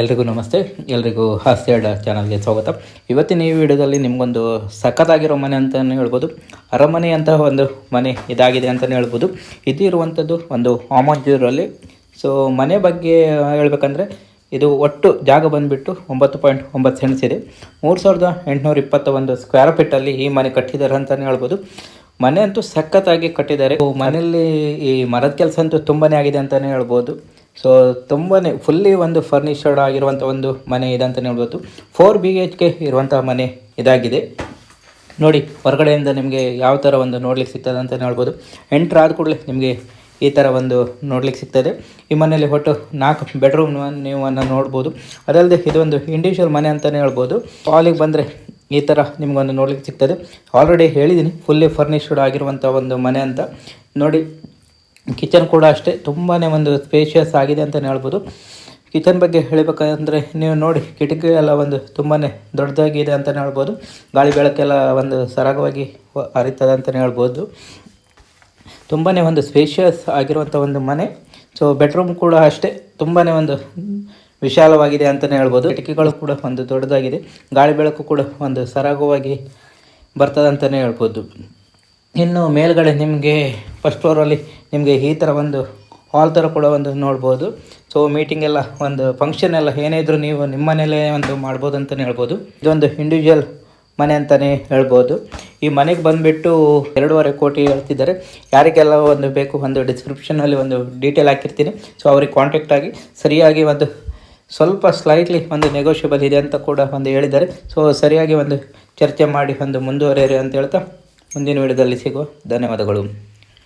ಎಲ್ರಿಗೂ ನಮಸ್ತೆ. ಎಲ್ರಿಗೂ ಹಾಸ್ಯಡ್ ಚಾನಲ್ಗೆ ಸ್ವಾಗತ. ಇವತ್ತಿನ ಈ ವಿಡಿಯೋದಲ್ಲಿ ನಿಮಗೊಂದು ಸಖತ್ತಾಗಿರೋ ಮನೆ ಅಂತಲೇ ಹೇಳ್ಬೋದು. ಅರಮನೆ ಅಂತ ಒಂದು ಮನೆ ಇದಾಗಿದೆ ಅಂತಲೇ ಹೇಳ್ಬೋದು. ಇದು ಇರುವಂಥದ್ದು ಒಂದು ಆಮಂಜೂರಲ್ಲಿ ಸೊ ಮನೆ ಬಗ್ಗೆ ಹೇಳ್ಬೇಕಂದ್ರೆ ಇದು ಒಟ್ಟು ಜಾಗ ಬಂದುಬಿಟ್ಟು ಒಂಬತ್ತು ಪಾಯಿಂಟ್ ಒಂಬತ್ತು ಸೆಂಟ್ಸ್ ಇದೆ. ಮೂರು ಸಾವಿರದ ಎಂಟುನೂರ ಇಪ್ಪತ್ತ ಒಂದು ಸ್ಕ್ವೇರ್ ಫೀಟಲ್ಲಿ ಈ ಮನೆ ಕಟ್ಟಿದ್ದಾರೆ ಅಂತಲೇ ಹೇಳ್ಬೋದು. ಮನೆ ಅಂತೂ ಸಖತ್ತಾಗಿ ಕಟ್ಟಿದ್ದಾರೆ. ಮನೆಯಲ್ಲಿ ಈ ಮರದ ಕೆಲಸ ಅಂತೂ ತುಂಬನೇ ಆಗಿದೆ ಅಂತಲೇ ಹೇಳ್ಬೋದು. ಸೊ ತುಂಬಾ ಫುಲ್ಲಿ ಒಂದು ಫರ್ನಿಷರ್ಡ್ ಆಗಿರುವಂಥ ಒಂದು ಮನೆ ಇದೆ ಅಂತಲೇ ಹೇಳ್ಬೋದು. ಫೋರ್ ಬಿ ಎಚ್ ಕೆ ಇರುವಂಥ ಮನೆ ಇದಾಗಿದೆ. ನೋಡಿ, ಹೊರಗಡೆಯಿಂದ ನಿಮಗೆ ಯಾವ ಥರ ಒಂದು ನೋಡ್ಲಿಕ್ಕೆ ಸಿಗ್ತದೆ ಅಂತಲೇ ಹೇಳ್ಬೋದು. ಎಂಟ್ರ್ ಆದ ಕೂಡಲೇ ನಿಮಗೆ ಈ ಥರ ಒಂದು ನೋಡ್ಲಿಕ್ಕೆ ಸಿಗ್ತದೆ. ಈ ಮನೆಯಲ್ಲಿ ಒಟ್ಟು ನಾಲ್ಕು ಬೆಡ್ರೂಮ್ ನೀವು ಅನ್ನ ನೋಡ್ಬೋದು. ಅದಲ್ಲದೆ ಇದೊಂದು ಇಂಡಿವಿಜುವಲ್ ಮನೆ ಅಂತಲೇ ಹೇಳ್ಬೋದು. ಹಾಲಿಗೆ ಬಂದರೆ ಈ ಥರ ನಿಮಗೊಂದು ನೋಡ್ಲಿಕ್ಕೆ ಸಿಗ್ತದೆ. ಆಲ್ರೆಡಿ ಹೇಳಿದ್ದೀನಿ ಫುಲ್ಲಿ ಫರ್ನಿಷಡ್ ಆಗಿರುವಂಥ ಒಂದು ಮನೆ ಅಂತ. ನೋಡಿ ಕಿಚನ್ ಕೂಡ ಅಷ್ಟೇ ತುಂಬಾ ಒಂದು ಸ್ಪೇಷಿಯಸ್ ಆಗಿದೆ ಅಂತಲೇ ಹೇಳ್ಬೋದು. ಕಿಚನ್ ಬಗ್ಗೆ ಹೇಳಬೇಕಂದ್ರೆ ನೀವು ನೋಡಿ, ಕಿಟಕಿ ಎಲ್ಲ ಒಂದು ತುಂಬಾ ದೊಡ್ಡದಾಗಿದೆ ಅಂತಲೇ ಹೇಳ್ಬೋದು. ಗಾಳಿ ಬೆಳಕೆಲ್ಲ ಒಂದು ಸರಾಗವಾಗಿ ಹರಿತದೆ ಅಂತಲೇ ಹೇಳ್ಬೋದು. ತುಂಬಾ ಒಂದು ಸ್ಪೇಷಿಯಸ್ ಆಗಿರುವಂಥ ಒಂದು ಮನೆ. ಸೊ ಬೆಡ್ರೂಮ್ ಕೂಡ ಅಷ್ಟೇ ತುಂಬಾ ಒಂದು ವಿಶಾಲವಾಗಿದೆ ಅಂತಲೇ ಹೇಳ್ಬೋದು. ಕಿಟಕಿಗಳು ಕೂಡ ಒಂದು ದೊಡ್ಡದಾಗಿದೆ. ಗಾಳಿ ಬೆಳಕು ಕೂಡ ಒಂದು ಸರಾಗವಾಗಿ ಬರ್ತದೆ ಅಂತಲೇ ಹೇಳ್ಬೋದು. ಇನ್ನು ಮೇಲ್ಗಡೆ ನಿಮಗೆ ಫಸ್ಟ್ ಫ್ಲೋರಲ್ಲಿ ನಿಮಗೆ ಈ ಥರ ಒಂದು ಹಾಲ್ ಥರ ಕೂಡ ಒಂದು ನೋಡ್ಬೋದು. ಸೊ ಮೀಟಿಂಗ್ ಎಲ್ಲ ಒಂದು ಫಂಕ್ಷನ್ ಎಲ್ಲ ಏನೇ ಇದ್ರೂ ನೀವು ನಿಮ್ಮ ಮನೇಲೇ ಒಂದು ಮಾಡ್ಬೋದು ಅಂತಲೇ ಹೇಳ್ಬೋದು. ಇದೊಂದು ಇಂಡಿವಿಜುವಲ್ ಮನೆ ಅಂತಲೇ ಹೇಳ್ಬೋದು. ಈ ಮನೆಗೆ ಬಂದುಬಿಟ್ಟು ಎರಡೂವರೆ ಕೋಟಿ ಹೇಳ್ತಿದ್ದಾರೆ. ಯಾರಿಗೆಲ್ಲ ಒಂದು ಬೇಕು ಒಂದು ಡಿಸ್ಕ್ರಿಪ್ಷನಲ್ಲಿ ಒಂದು ಡೀಟೇಲ್ ಹಾಕಿರ್ತೀನಿ. ಸೊ ಅವ್ರಿಗೆ ಕಾಂಟ್ಯಾಕ್ಟ್ ಆಗಿ ಸರಿಯಾಗಿ ಒಂದು ಸ್ವಲ್ಪ ಸ್ಲೈಟ್ಲಿ ಒಂದು ನೆಗೋಷಿಯಬಲ್ ಇದೆ ಅಂತ ಕೂಡ ಒಂದು ಹೇಳಿದ್ದಾರೆ. ಸೊ ಸರಿಯಾಗಿ ಒಂದು ಚರ್ಚೆ ಮಾಡಿ ಒಂದು ಮುಂದುವರಿಯಿರಿ ಅಂತ ಹೇಳ್ತಾ ಮುಂದಿನ ವಿಡಿಯೋದಲ್ಲಿ ಸಿಗುವ ಧನ್ಯವಾದಗಳು.